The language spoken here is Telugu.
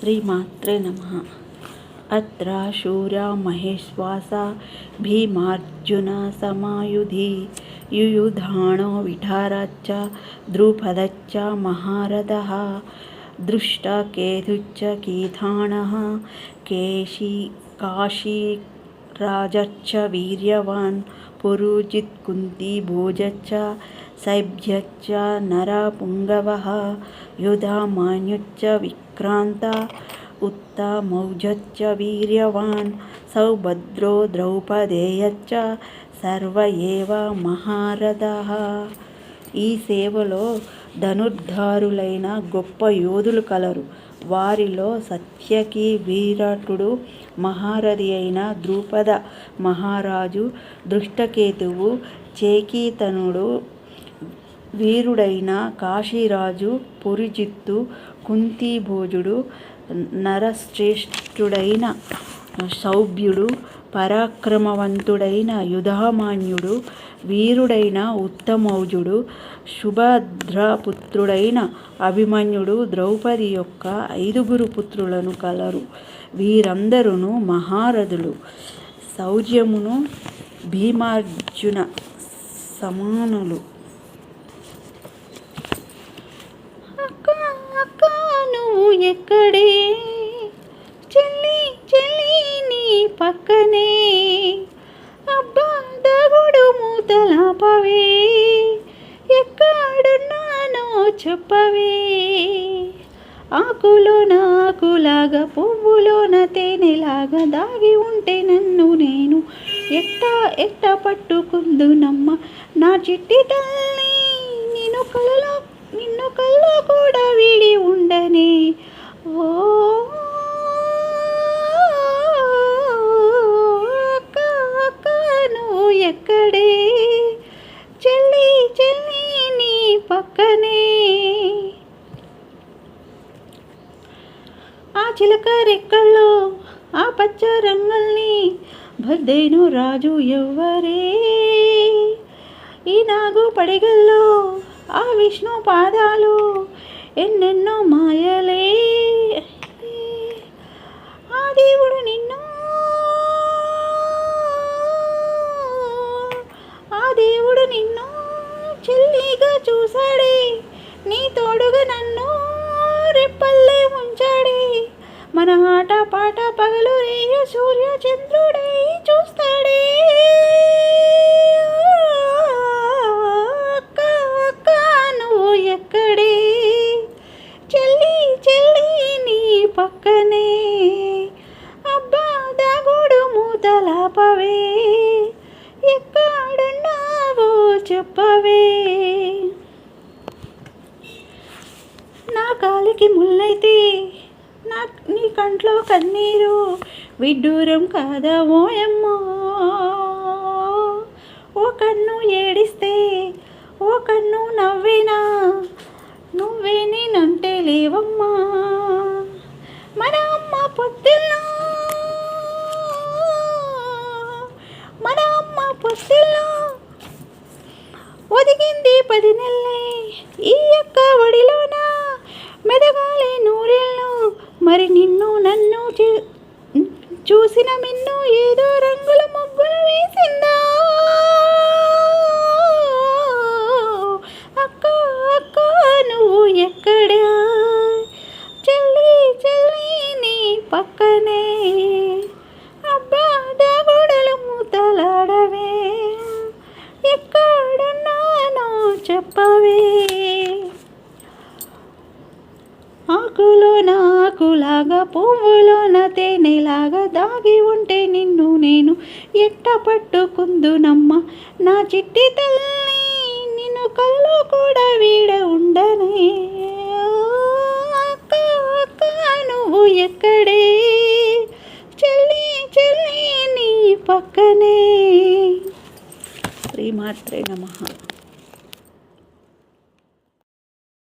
श्रीमात्रे नमः। अत्र शूरा महेश्वासा भीमार्जुनसमायुधि युयुधाणो विठाराच्च, द्रुपदच्च महारथः दृष्टकेतुच्च कीथाणः, केशी काशी राजच्च वीर्यवान्, पुरुजित् सैभ्यच्च, नरपुङ्गवः యుధామాన్యుచ్చ విక్రాంత ఉత్త మౌజచ్చ వీర్యవాన్ సౌభద్రో ద్రౌపదేయచ్చ సర్వ ఏవ మహారథ ఈ సేవలో ధనుర్ధారులైన గొప్ప యోధులు కలరు. వారిలో సత్యకి వీరాటుడు మహారథి అయిన ద్రుపద మహారాజు దృష్టకేతువు చేకీతనుడు వీరుడైన కాశీరాజు పురిజిత్తు కుంతిభోజుడు నరశ్రేష్ఠుడైన సౌభ్యుడు పరాక్రమవంతుడైన యుధామాన్యుడు వీరుడైన ఉత్తమౌజుడు సుభద్రపుత్రుడైన అభిమన్యుడు ద్రౌపది యొక్క ఐదుగురు పుత్రులను కలరు. వీరందరూ మహారథులు. శౌర్యమును భీమార్జున సమానులు అక్క అక్క అక్కడే చెల్లి చెల్లి నీ పక్కనే. అబ్బా దగుడు మూతలాపవే ఎక్కడున్నానో చెప్పవే. ఆకులో నాకులాగా పువ్వులోన తేనెలాగా దాగి ఉంటే నన్ను నేను ఎట్ట ఎట్ట పట్టుకుందునమ్మ? నా చిట్టి తల్లి నిన్ను కళ్ళలో నిన్ను కళ్ళలో కూడా వీడి ఉండనే. ఓ అక్క ఎక్కడే? చెల్లి చెల్లి నీ పక్కనే. ఆ చిలక రెక్కల్లో ఆ పచ్చ రంగుల్ని భద్దేను రాజు ఎవ్వరే. ఈ నాగు పడిగల్లో ఆ విష్ణు పాదాలు ఎన్నెన్నో మాయలే ఆ దేవుడు నిన్ను ఆ దేవుడు నిన్ను చెల్లిగా చూశాడే నీ తోడుగా నన్ను రెప్పల్లే ఉంచాడే మన ఆట పాట పగలు రేయ సూర్య చంద్రుడై చూస్తాడే. అక్క అక్క నువ్వు ఎక్కడే? చెల్లి చెల్లి నీ పక్కనే. అబ్బా దాగుడు మూతలాపవే ఎక్కడున్నావో చెప్పవే. కాలికి ముళ్ళైతే నా నీ కంట్లో కన్నీరు విడ్డూరం కాదా ఓయమ్మో? ఓ కన్ను ఏడిస్తే ఓ కన్ను నవ్వినా? నువ్వే నేనంటే లేవమ్మా. మన అమ్మ పొత్తిల్లో మన అమ్మ పొత్తిల్లో ఒదిగింది పది నెలలే ఈ చెప్పవే. ఆకులో ఆకులాగా పువ్వులోన తేనెలాగా దాగి ఉంటే నిన్ను నేను ఎట్ట పట్టుకుందునమ్మ? నా చిట్టి తల్లి నిన్ను కళ్ళు కూడా వీడ ఉండనే. అక్క అక్క నువ్వు ఎక్కడే? చెల్లి చెల్లి నీ పక్కనే. శ్రీమాత్రే నమ.